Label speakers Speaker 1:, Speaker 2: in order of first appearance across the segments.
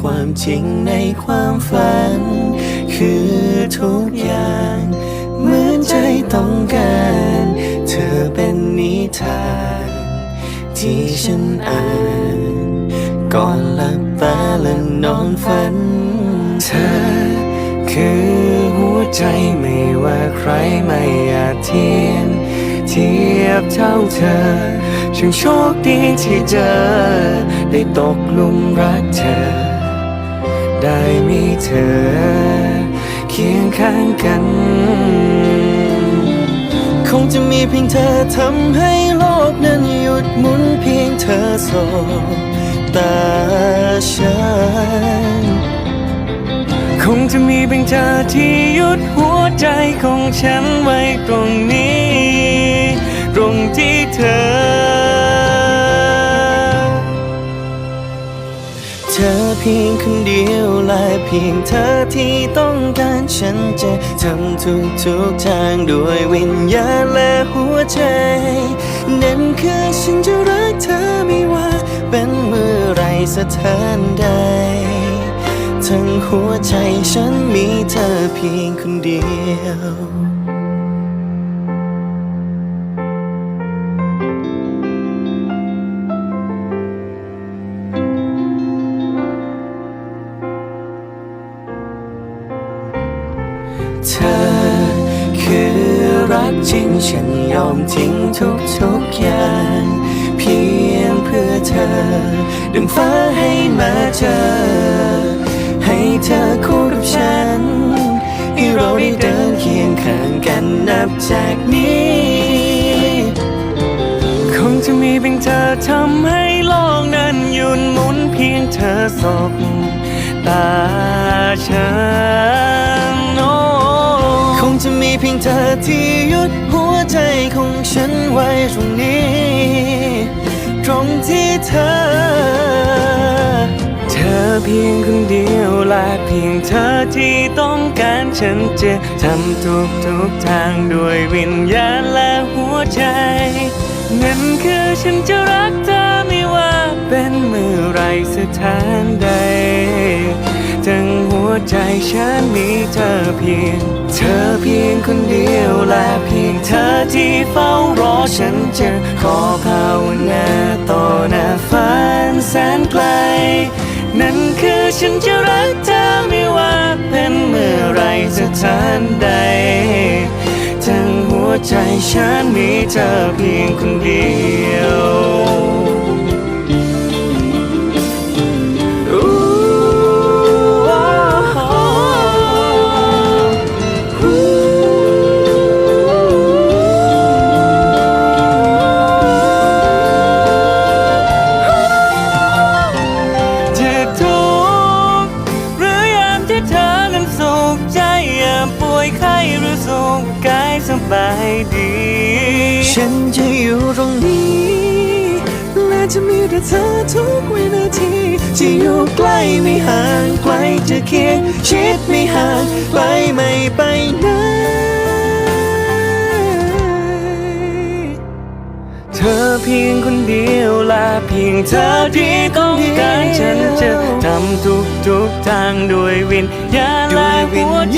Speaker 1: ความจริงในความฝัน คือทุกอย่าง เหมือนใจต้องการ เธอเป็นนิทาน ที่ฉันอ่าน ก่อนหลับตาและนอนฝัน เธอ คือหัวใจไม่ว่าใครไม่อาจเทียมเทียบเท่าเธอฉันโชคดีที่เจอ ได้ตกลุมรักเธอ ได้มีเธอ เคียงข้างกัน คงจะมีเพียงเธอทำให้โลกนั้นหยุดหมุนเพียงเธอสบตาฉัน คงจะมีเพียงเธอที่หยุดหัวใจของฉันไว้ตรงนี้ ตรงที่เธอ เพียงคนเดียวและเพียงเธอที่ต้องการฉันจะทำทุกทุกทางด้วยวิญญาณและหัวใจ นั่นคือฉันจะรักเธอไม่ว่าเป็นเมื่อไรสถานใด ทั้งหัวใจฉันมีเธอเพียงคนเดียว จริงฉันยอมทิ้งทุกทุกๆอย่าง เพียงเพื่อเธอ ดึงฟ้าให้มาเจอ ให้เธอคู่กับฉันให้เราได้เดินเคียงข้างกันนับจากนี้ คงจะมีเพียงเธอทำให้โลกนั้นยุดหมุนเพียงเธอสบตาฉันโอ้ เพียงเธอที่หยุดหัวใจของฉันไว้ตรงนี้ ตรงที่เธอ เธอเพียงคนเดียวและเพียงเธอที่ต้องการฉันจะทำทุกทุกทางด้วยวิญญาณและหัวใจ นั่นคือฉันจะรักเธอไม่ว่าเป็นเมื่อไรสถานใดทั้งหัว ใจฉันมีเธอเพียง เธอเพียงคนเดียวและเพียงเธอที่เฝ้ารอฉันเจะขอภาวนาต่อหน้าฝันแสนไกล นั่นคือฉันจะรักเธอไม่ว่าเป็นเมื่อไรสถานใด ทั้งหัวใจฉันมีเธอเพียงคนเดียว บายดี ฉันจะอยู่ตรงนี้ และจะมีแต่เธอทุกวินาทีจะอยู่ใกล้ไม่ห่างไกลจะเคียงชิดไม่ห่างไกลไม่ไปไหนเธอเพียงคนเดียวและเพียงเธอที่ต้องการฉันจะทำทุกทุกๆทางด้วยวิญญาณและหัวใจ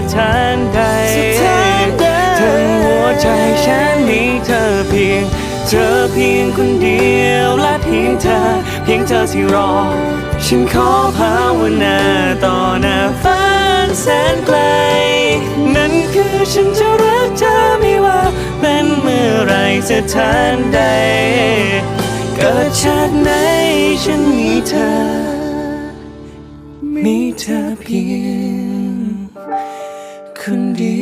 Speaker 1: ไรสถานใดทั้งหัวใจฉันมีเธอเพียง เธอเพียงคนเดียวและเพียงเธอ เพียงเธอที่รอ ฉันขอภาวนาต่อหน้าฟ้าแสนไกล นั่นคือฉันจะรักเธอไม่ว่าเป็นเมื่อไรสถานใด เกิดชาติไหนฉันมีเธอ มีเธอเพียง คนเดี